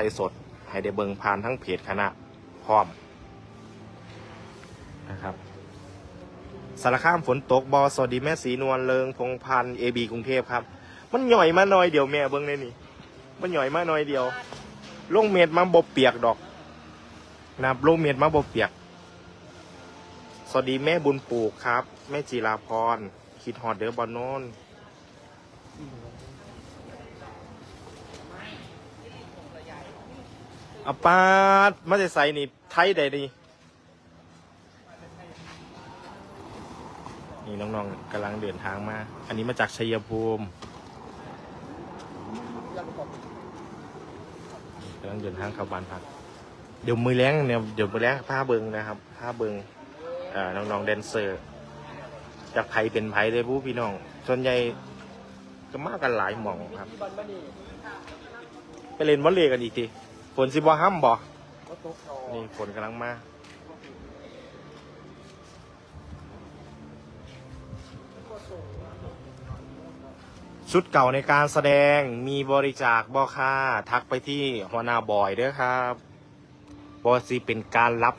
ลฟ์สด ให้ได้เบิงผ่านทั้งเพจคณะพร้อมนะครับสารข้ามฝนตกบอสวัสดีแม่สีนวลเลิงพงพันเอบีกรุงเทพครับ มันหย่อยมาหน่อยเดียวแม่เบิ้งในนี่ มันหย่อยมาหน่อยเดียว ลงเม็ดมาบบเปียกดอกนะลงเม็ดมาบบเปียก สวัสดีแม่บุญปลูกครับ แม่จีราพรคิดฮอดเดอบอลโน นอาปาดมาจะใส่นี่ไทยใดนี่นี่น้องๆกำลังเดินทางมา อันนี้มาจากชัยภูมิกำลังเดินทางเข้าบ้านพัก เดี๋ยวมือแรงเนี่ยเดี๋ยวมือแรงผ้าเบิงนะครับผ้าเบิงอ่าน้องๆแดนเซอร์ จากไผเป็นไผเลยผู้พี่น้อง ส่วนใหญ่ก็มากันหลายหม่องครับ ไปเล่นวอลเลย์กันอีกที ฝนสิบ่ห้ำบ่นี่ฝนกำลังมาชุดเก่าในการแสดงมีบริจาคบ่ค่าทักไปที่หัวหน้าบอยเด้อครับบอสิเป็นการรับ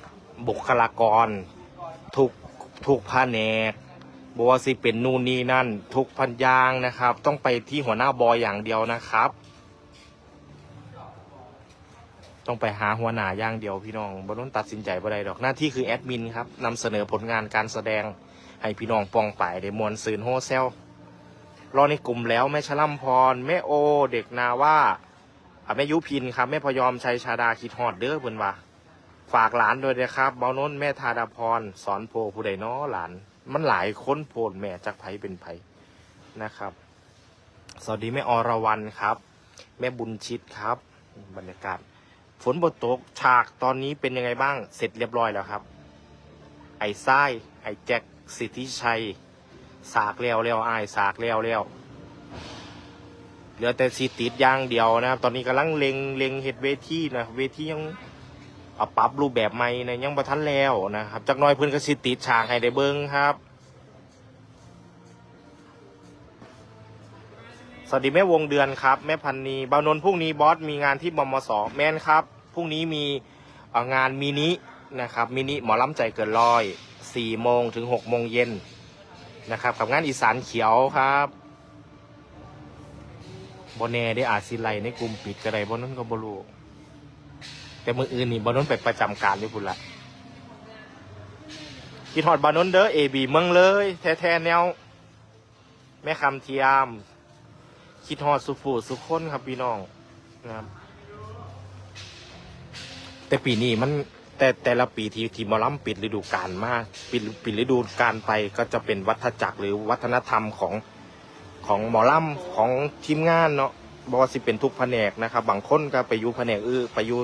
บุคลากร ทุกทุกแผนกบอสิเป็นนู่นนี่นั่น ทุกพันอยางนะครับ ต้องไปที่หัวหน้าบอยอย่างเดียวนะครับ ต้องไปหาหัวหน้าอย่างเดียวพี่น้องบต้องตัดสินใจบ่ได้ดอกหน้าที่คือแอดมินครับนำเสนอผลงานการแสดงให้พี่น้องปองป่ายได้มวลซืนโฮเซลรอในกลุ่มแล้วแม่ชลัมพรแม่โอ เด็กนาว่าแม่ยุพินครับแม่พยอมชัยชาดาคิดฮอดเด้อเพิ่นว่าฝากหลานด้วยนะครับเบาโน้นแม่ธาดาพรสอนโพผู้ใดน้อหลาน มันหลายคนโพดแม่จักไผเป็นไผนะครับ สวัสดีแม่อรวรรณครับ แม่บุญชิตครับ บรรยากาศ ฝนบตกฉากตอนนี้เป็นยังไงบ้าง เสร็จเรียบร้อยแล้วครับ ไอ้ไส้ไอ้แจ็คสิทธิชัย สากแล้วแล้วไอายสากแล้วแล้วเหลือแต่สีติดอย่างเดียวนะครับ ตอนนี้กำลังเล็งเล็งเห็ดเวทีนะเวทียังปรับรูปแบบใหม่นะยังประทันแล้วนะครับจากน้อยเพื่อนก็สิติดฉากให้ได้เบิ้งครับ สวัสดีแม่วงเดือนครับ แม่พันนีบาวนนพรุ่งนี้บอสมีงานที่บมสแมนครับพรุ่งนี้มีงานมินินะครับมินิหมอลำใจเกินร้อยสี่โมงถึงหกโมงเย็นนะครับกับงานอีสานเขียวครับโบเน่ได้อาจสิไลในกลุ่มปิดกระไดบนนั้นก็บรูแต่มืออื่นนี่บนนั้นไปประจำการด้วยพุ่นละกินฮอดบานนนเด้อเอบีเมืองเลย แท้ๆแนว แม่คำเทียม คิดฮอดสุฟูสุคนครับพี่น้องนะครับ แต่ปีนี้มันแต่แต่ละปีที่ที่หมอลำปิดฤดูกาลมากปิดปิดฤดูกาลไปก็จะเป็นวัฏจักรหรือวัฒนธรรมของของหมอลำของทีมงานเนาะบอสิเป็นทุกแผนกนะครับ บางคนก็ไปอยู่แผนกอื่นไปอยู่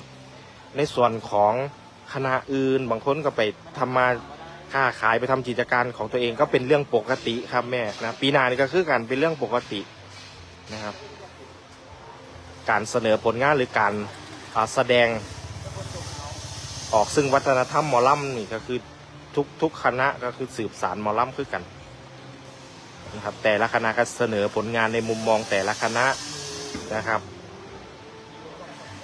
ในส่วนของคณะอื่น บางคนก็ไปทำมาค้าขายไปทำกิจการของตัวเองก็เป็นเรื่องปกติครับแม่นะปีหน้านี่ก็คือการเป็นเรื่องปกติ นะครับ การเสนอผลงานหรือการาแสดงออกซึ่งวัฒนธรรมมอลำนี่ก็คือทุกทุกคณะก็คือสืบสารมอลำคือกันนะครับแต่ละคณะก็เสนอผลงานในมุมมองแต่ละคณะนะครับ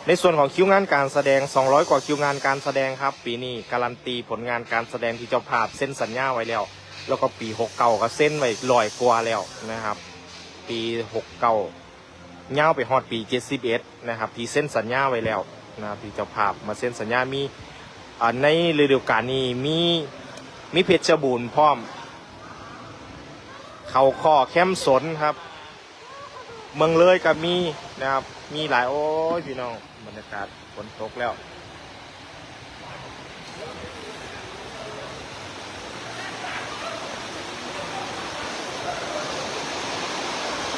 ในส่วนของคิวงานการแสดง 200 กว่าคิวงานการแสดงครับ ปีนี้การันตีผลงานการแสดงที่เจ้าภาพเส้นสัญญาไว้แล้ว แล้วก็ปี6เก่าก็เส้นไว้ลอยกว่าแล้วนะครับ ปี6เก่าเงาไปฮอดปี71นะครับ ที่เส้นสัญญาไว้แล้วนะครับที่เจ้าภาพมาเซ็นสัญญามีในฤดูกาลนี้มีมีเพชรบูรณ์พร้อม เขาข้อแคมสนครับ เมืองเลยก็มีนะครับมีหลายโอ้ยพี่น้องบรรยากาศฝนตกแล้ว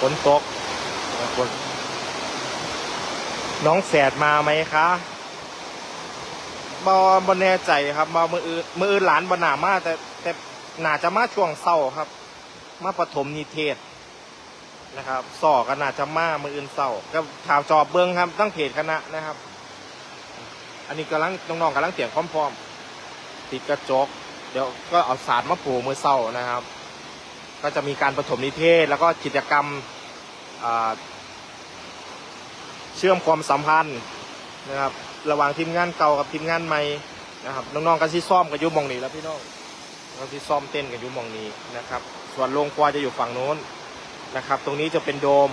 นตกฝนน้องแสดมาไหมคะบอบนแน่ใจครับบอมืออื่นมืออื่นหลานบนหนามาแต่แต่หนาจะมาช่วงเศร้าครับ มาปฐมนิเทศนะครับสอกันน่าจะมามืออื่นเศร้าก็ถามจอบเบิ้งครับตั้งเพจคณะนะครับ อันนี้กำลังน้องๆกำลังเตรียมพร้อมๆติดกระจก เดี๋ยวก็เอาศาสตร์มาปูมือเศร้านะครับ ก็จะมีการปฐมนิเทศแล้วก็กิจกรรม เชื่อมความสัมพันธ์นะครับ ระหว่างทีมงานเก่ากับทีมงานใหม่นะครับน้องๆกันที่ซ่อมกันอยุ่มองนี้แล้วพี่น้องน้องที่ซ่อมเต้นกันอยุ่มองนี้นะครับ ส่วนโรงครัวจะอยู่ฝั่งโน้นนะครับ ตรงนี้จะเป็นโดม